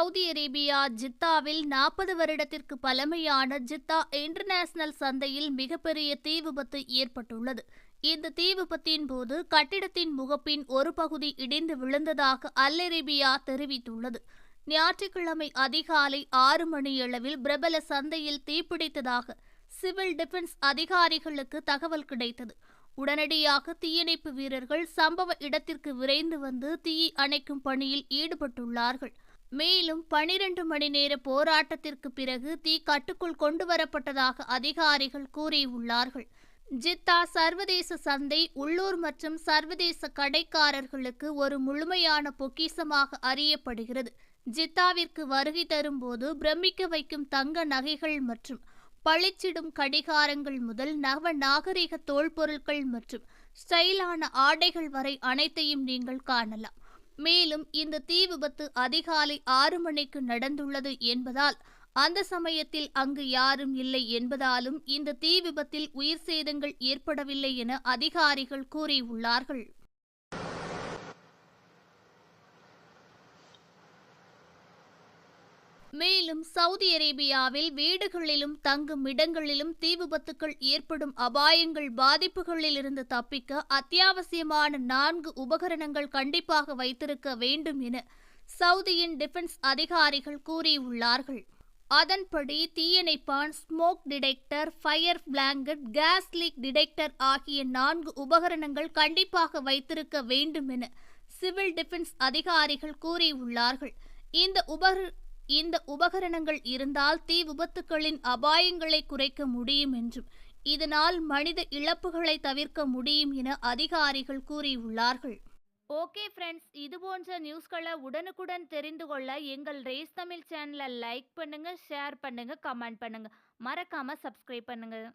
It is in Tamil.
சவுதி அரேபியா ஜித்தாவில் நாற்பது வருடத்திற்கு பழமையான ஜித்தா இன்டர்நேஷனல் சந்தையில் மிகப்பெரிய தீ விபத்து ஏற்பட்டுள்ளது. இந்த தீ விபத்தின் போது கட்டிடத்தின் முகப்பின் ஒரு பகுதி இடிந்து விழுந்ததாக அல் அரேபியா தெரிவித்துள்ளது. ஞாயிற்றுக்கிழமை அதிகாலை ஆறு மணியளவில் பிரபல சந்தையில் தீப்பிடித்ததாக சிவில் டிஃபென்ஸ் அதிகாரிகளுக்கு தகவல் கிடைத்தது. உடனடியாக தீயணைப்பு வீரர்கள் சம்பவ இடத்திற்கு விரைந்து வந்து தீயை அணைக்கும் பணியில் ஈடுபட்டுள்ளார்கள். மேலும் பனிரெண்டு மணி நேர போராட்டத்திற்கு பிறகு தீ கட்டுக்குள் கொண்டு வரப்பட்டதாக அதிகாரிகள் கூறியுள்ளார்கள். ஜித்தா சர்வதேச சந்தை உள்ளூர் மற்றும் சர்வதேச கடைக்காரர்களுக்கு ஒரு முழுமையான பொக்கிசமாக அறியப்படுகிறது. ஜித்தாவிற்கு வருகை தரும்போது பிரமிக்க வைக்கும் தங்க நகைகள் மற்றும் பளிச்சிடும் கடிகாரங்கள் முதல் நவ நாகரிக தோல்பொருட்கள் மற்றும் ஸ்டைலான ஆடைகள் வரை அனைத்தையும் நீங்கள் காணலாம். மேலும் இந்த தீ விபத்து அதிகாலை ஆறு மணிக்கு நடந்துள்ளது என்பதால் அந்த சமயத்தில் அங்கு யாரும் இல்லை என்பதாலும் இந்த தீ விபத்தில் உயிர் சேதங்கள் ஏற்படவில்லை என அதிகாரிகள் கூறியுள்ளார்கள். மேலும் சவுதி அரேபியாவில் வீடுகளிலும் தங்கும் இடங்களிலும் தீ விபத்துக்கள் ஏற்படும் அபாயங்கள் பாதிப்புகளிலிருந்து தப்பிக்க அத்தியாவசியமான நான்கு உபகரணங்கள் கண்டிப்பாக வைத்திருக்க வேண்டும் என சவுதியின் டிஃபென்ஸ் அதிகாரிகள் கூறியுள்ளார்கள். அதன்படி தீயணைப்பான் smoke detector fire blanket gas leak detector ஆகிய நான்கு உபகரணங்கள் கண்டிப்பாக வைத்திருக்க வேண்டும் என சிவில் டிஃபென்ஸ் அதிகாரிகள் கூறியுள்ளார்கள். இந்த உபகர இந்த உபகரணங்கள் இருந்தால் தீ விபத்துக்களின் அபாயங்களை குறைக்க முடியும் என்றும் இதனால் மனித இழப்புகளை தவிர்க்க முடியும் என அதிகாரிகள் கூறியுள்ளார்கள். ஓகே ஃப்ரெண்ட்ஸ் இது போன்ற நியூஸ்களை உடனுக்குடன் தெரிந்து கொள்ள எங்கள் ரேஸ் தமிழ் சேனலை லைக் பண்ணுங்கள் ஷேர் பண்ணுங்கள் கமெண்ட் பண்ணுங்கள் மறக்காமல் சப்ஸ்கிரைப் பண்ணுங்கள்